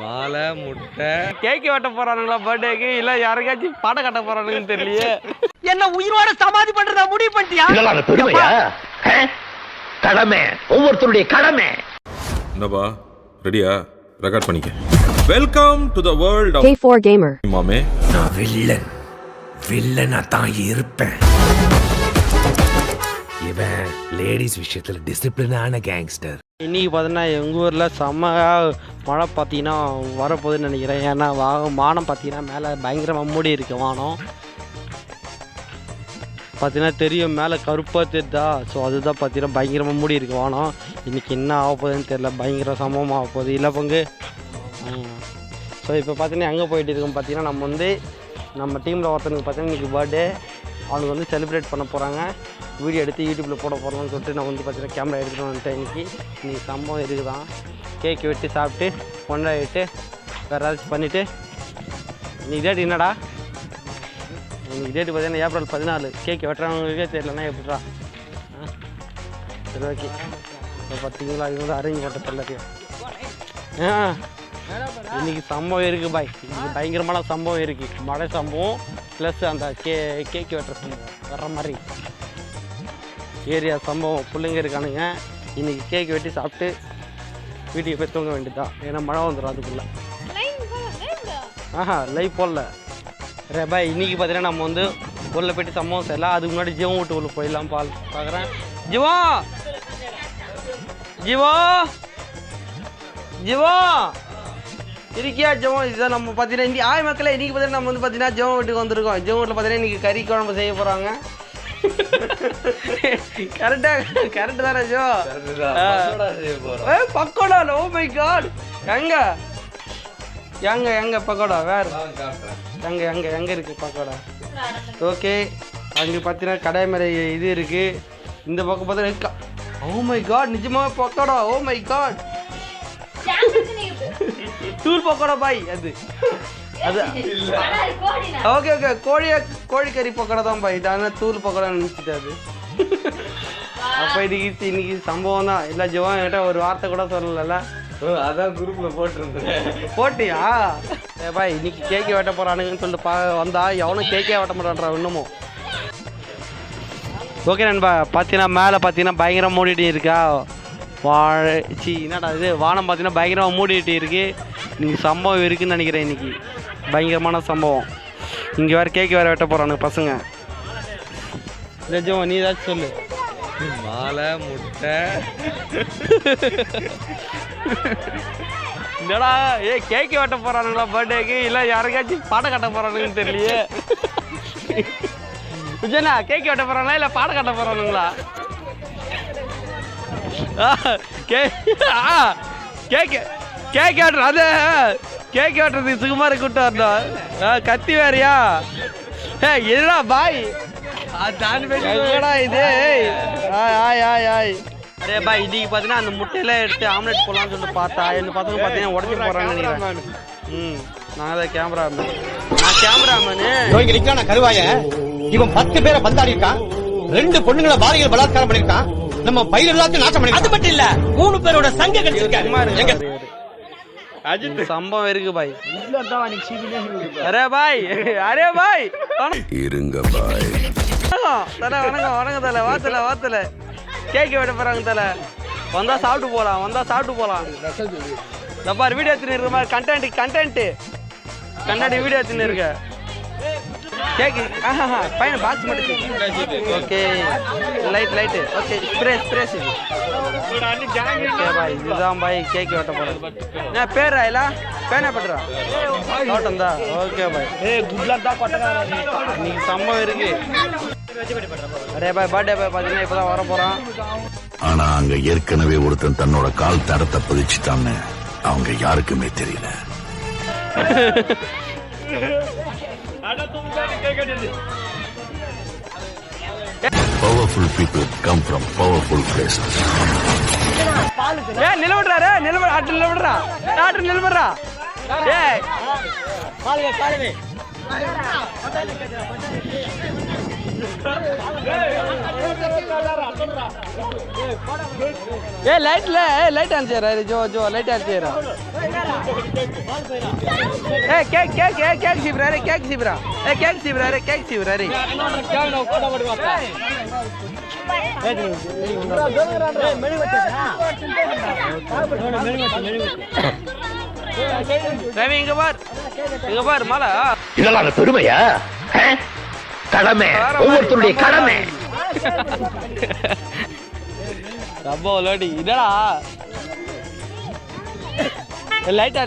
மாலை முட்டை. கேக்கு வெட்ட போறானுங்களா பர்த்டேக்கு? இல்ல யாருக்காச்சும் படம் கட்ட போறானுங்கன்னு தெரியலையே. என்ன உயிரோட சமாதி பண்றதா முடிவு பண்ணிட்டியா? இதெல்லாம் அந்த பெருமையா? கடமை. ஒவ்வொருத்தருடைய கடமை. என்னப்பா? ரெடியா? ரெக்கார்ட் பண்ணிக்க. Welcome to the world of K4 Gamer. மாமே. நான் வில்லன். வில்லனா தான் இருப்பேன். இவன் லேடிஸ் விஷயத்துல டிசிப்ளினான கேங்ஸ்டர் இன்றைக்கி பார்த்தீங்கன்னா எங்கள் ஊரில் செம்மையாக மழை பார்த்தீங்கன்னா வரப்போகுதுன்னு நினைக்கிறேன். ஏன்னா வா வானம் பார்த்தீங்கன்னா மேலே பயங்கரமாக மூடி இருக்கு வானம். பார்த்தீங்கன்னா தெரியும் மேலே கருப்பாக தெரியுதா? ஸோ அதுதான் பார்த்தீங்கன்னா பயங்கரமாக மூடி இருக்கு வானம். இன்னைக்கு என்ன ஆக போகுதுன்னு தெரியல. பயங்கர சமமாக ஆக போகுது. இல்லை பங்கு? ஸோ இப்போ பார்த்தீங்கன்னா எங்கே போயிட்டு இருக்கோம் பார்த்தீங்கன்னா நம்ம வந்து நம்ம டீமில் ஒருத்தனுக்கு பார்த்தீங்கன்னா இன்றைக்கி பர்த்டே அவனுக்கு வந்து செலிப்ரேட் பண்ண போகிறாங்க வீடியோ எடுத்து யூடியூப்பில் போட போகிறோம்னு சொல்லிட்டு நான் வந்து பார்த்தீங்கன்னா கேமரா எடுத்துகிட்டு வந்துட்டேன் இன்றைக்கி இன்றைக்கி சம்பவம் இருக்குதான் கேக் வெட்டி சாப்பிட்டு கொண்டாடிட்டு வேறு ஏதாச்சும் பண்ணிவிட்டு இன்றைக்கி டேட் என்னடா? இன்றைக்கி டேட்டு பார்த்தீங்கன்னா ஏப்ரல் பதினாலு. கேக் வெட்டுறவங்களுக்கே தெரியலன்னா எப்படிடா? ஆ? சரி ஓகே இப்போ பார்த்தீங்களா இவங்க அரேஞ்ச் பண்ண தெரியலையா ஆ. இன்னைக்கு சம்பவம் இருக்குது பாய். இன்னைக்கு பயங்கரமான சம்பவம் இருக்குது மழை சம்பவம் ப்ளஸ் அந்த கே கேக் வெட்டுற சம்பவம். வர்ற மாதிரி. ஏரியா சம்பவம் பிள்ளைங்க இருக்கானுங்க. இன்னைக்கு கேக் வெட்டி சாப்பிட்டு வீட்டுக்கு போய் தூங்க வேண்டியதுதான். ஏன்னா மழை வந்துடும் அதுக்குள்ளே. ஆஹா லைவ் போடல. ரே பாய் இன்னைக்கு பார்த்தீங்கன்னா நம்ம வந்து உள்ள போயிட்டு சம்பவம் செய்யலாம் அதுக்கு முன்னாடி ஜீவன் வீட்டு உள்ள போயிடலாம் பால் பார்க்குறேன். ஜீவா! ஜீவா! ஜீவா! இருக்கியா ஜெவம் இதுதான் நம்ம பார்த்தீங்கன்னா இன்னி ஆய் மக்களே இன்னைக்கு பார்த்தீங்கன்னா நம்ம வந்து பார்த்தீங்கன்னா ஜெவம் வீட்டுக்கு வந்திருக்கோம். ஜெவம் வீட்டில் பார்த்தீங்கன்னா இன்னைக்கு கறி குழம்பு செய்ய போகிறாங்க கரெக்டாக கரெக்டு தானே ஜோ? ஏ பக்கோடா ஓ மை காட் எங்க? எங்க எங்க பக்கோடா? வேற? எங்க எங்க எங்க இருக்கு பக்கோடா? ஓகே அங்கே பார்த்தீங்கன்னா கடை மேலே இது இருக்கு. இந்த பக்கம் பார்த்தீங்கன்னா ஓ மை காட் நிஜமாவே பக்கோடா? ஓ மை காட் தூள் பக்கோடா பாய் அது. அது ஓகே ஓகே. கோழி கோழிக்கறி பக்கோடா தான் பாய் ஆனால் தூள் பக்கோடா நினச்சிட்டு அது. அப்போ இன்னைக்கு இன்னைக்கு சம்பவம் தான். இல்லை ஜிவா என்கிட்ட ஒரு வார்த்தை கூட சொல்லல அதான் குரூப்ல போட்டிருந்தேன். போட்டியா? ஏ பாய் இன்னைக்கு கேக்கே வெட்ட போறானுங்கன்னு சொல்லிட்டு பா வந்தா எவனும் கேக்கே வெட்ட மாட்டான்றா இன்னமும். ஓகே நண்பா. பார்த்தீங்கன்னா மேலே பார்த்தீங்கன்னா பயங்கரம் மூடிட்டு இருக்கா? வாழை சி என்னடா இது? வானம் பார்த்தீங்கன்னா பயங்கரமாக மூடிட்டு இருக்கு. இன்னைக்கு சம்பவம் இருக்குன்னு நினைக்கிறேன் இன்னைக்கு. பயங்கரமான சம்பவம். இங்கே வேறு கேக் வேறு வெட்ட போகிறானுங்க பசங்க. நிஜம் நீ ஏதாச்சும் சொல்லு. மாலை முட்டை. என்னடா ஏ கேக்கு வெட்ட போகிறானுங்களா பர்த்டேக்கு இல்லை யாருக்காச்சும் பாடம் கட்ட போறானுங்கன்னு தெரியலையே. விஜயனா கேக்கு வெட்ட போகிறானா இல்லை பாடம் கட்ட போகிறானுங்களா ஆ, கே கேக்கு கேக் கேக் அது. கேக் வெட்டுறதுக்கு சுகுமார கூட்டம் வரணும். ஆ, கத்தி வேறியா? ஏ என்னடா பாய்? எங்கடா இது? ஏய், ஆய் ஆய் ஆய் ஆய். அரே பாய் இன்னைக்கு பார்த்தீங்கன்னா அந்த முட்டையெல்லாம் எடுத்து ஆம்லெட் போடலாம்னு சொல்லிட்டு பார்த்தா இந்த பசங்க பார்த்தீங்கன்னா போகிறாங்கன்னு நினைக்கிறேன். ம் நான் தான் கேமராமேன் நான் கேமராமேனு இங்க நிக்கான கருவாய இவன் பத்து பேரை பந்தாடி இருக்கான். ரெண்டு பொண்ணுங்களை பாலியல் பலாத்காரம் பண்ணிருக்கான் நம்ம பயிர் எல்லாத்தையும் நாசம் பண்ணி அது மட்டும் இல்ல மூணு பேரோட சங்க இருங்க அஜித். சம்பவம் இருக்கு பாய். அரே பாய். அரே பாய். இருங்க பாய். தல வணக்கம் வணக்கம் தல. வா தல வா தல. கேக் வெட்ட போறாங்க தல. வந்தா சாப்பிட்டு போலாம் வந்தா சாப்பிட்டு போலாம். இந்த பாரு வீடியோ எடுத்துன்னு இருக்க மாதிரி கண்டென்ட் கண்டென்ட் கண்டென்ட் வீடியோ எடுத்துன்னு இருக்க. கேக்கு ஆஹா பையனை பாக்ஸ் மட்டும் okay light light okay spray spray okay பாய் இதுதான் பாய் கேக் வெட்ட போறேன். என்ன பேர் ராயிலா? பேனா பட்டுறா தோட்டம் தான். ஓகே பாய் இன்னைக்கு சம்பவம் இருக்கு. அரே பாய் பர்த்டே பாய் பார்த்தீங்கன்னா இப்போ தான் வர போகிறான் ஆனா அங்க ஏற்கனவே ஒருத்தன் தன்னோட கால் தடத்தை பதிச்சுட்டான்னு அவங்க யாருக்குமே தெரியல. Powerful people come from powerful places ஏ நிலவிடுறா நிலவிட ஆட்டு நிலவிடுறா ஆட்டு நிலவிடுறா. ஏய் ஏ லைட்ல ஏ லைட் அனுப்பிச்சாரு ஜோ ஜோ லைட் அனுப்பிச்சாரு ஏ கேக் கேக் ஏ கேக் சீப்ராரு கேக் சீப்ரா ஏ கேக் சீப்ராரு கேக் சீப்ராரு ரவி இங்க பார். இங்க பார் மலை. இதெல்லாம் அந்த பெருமையா? ஆ? கடமை. ஒவ்வொருத்தருடைய கடமை. ரொம்ப விளையாடி என்னடா? லைட்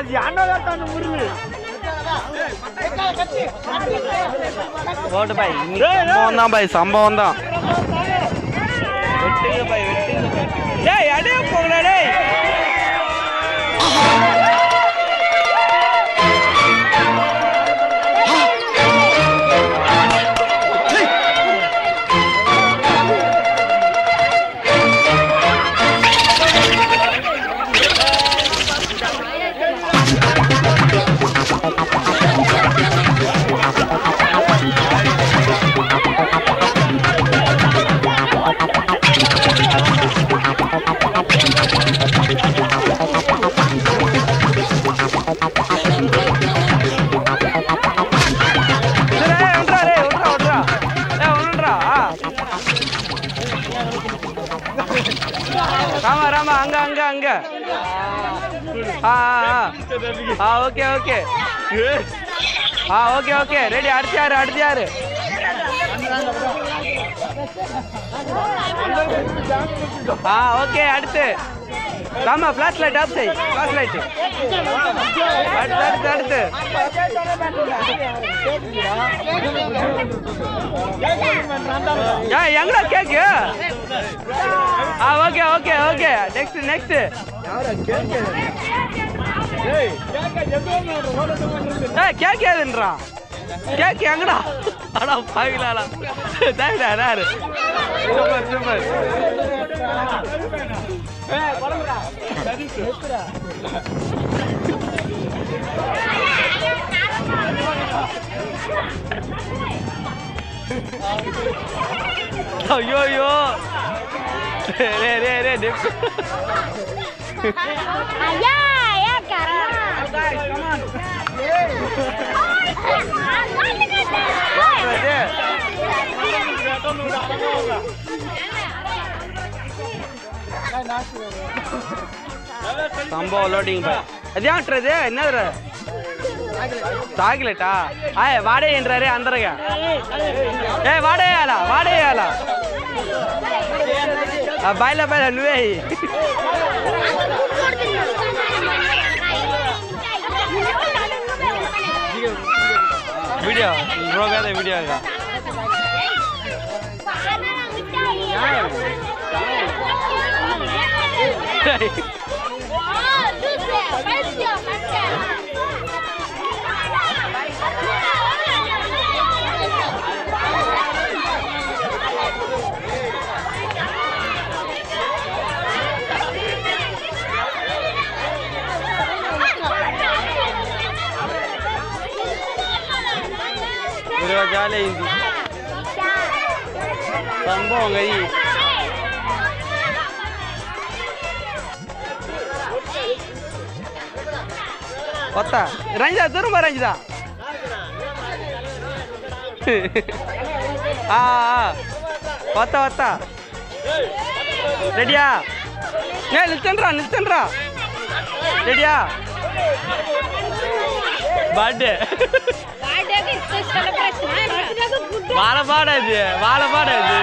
அடிச்சேட்ரா ஓட்டு பாய் சம்பவம் தான் பாய் சம்பவம் தான். ஆ ஓகே ஓகே. ஆ ஓகே ஓகே. ரெடி அடுத்து யாரு அடுத்து யாரு? ஆ ஓகே அடுத்து. ராமா ஃபிளாஷ் லைட் ஆஃப் செய். ஃபிளாஷ் லைட் அடுத்து அடுத்து அடுத்து. ஏய் எங்கடா கேக்கு ஆ okay okay okay. Next next ஏய் கேக் ஏதுன்றான் கேக் எங்கடா? அடா பாவிலாடா தேங்க்டா யாரு? சூப்பர் சூப்பர் ஐயோ ஐயோ. ரே ரே ரே டிப் Allá, allá, caramba. சம்பவம் லோடிங் பாய் அதான்றது என்னது சாக்லேட்டா ஆய வாடகைன்றாரு அந்தரங்க ஏ வாடகையாலா Ah, baila para Luis. Video, roga de video acá. అయింది సంభవం అయ్యి కొత్త రంజిదా దూరం పో రంజిదా ఆ, ఆ. వస్తా వస్తా రెడీయా నే నిల్చండి రా నిల్చండి రా రెడీయా బర్త్డే வாழப்பாடா இது வாழப்பாடா இது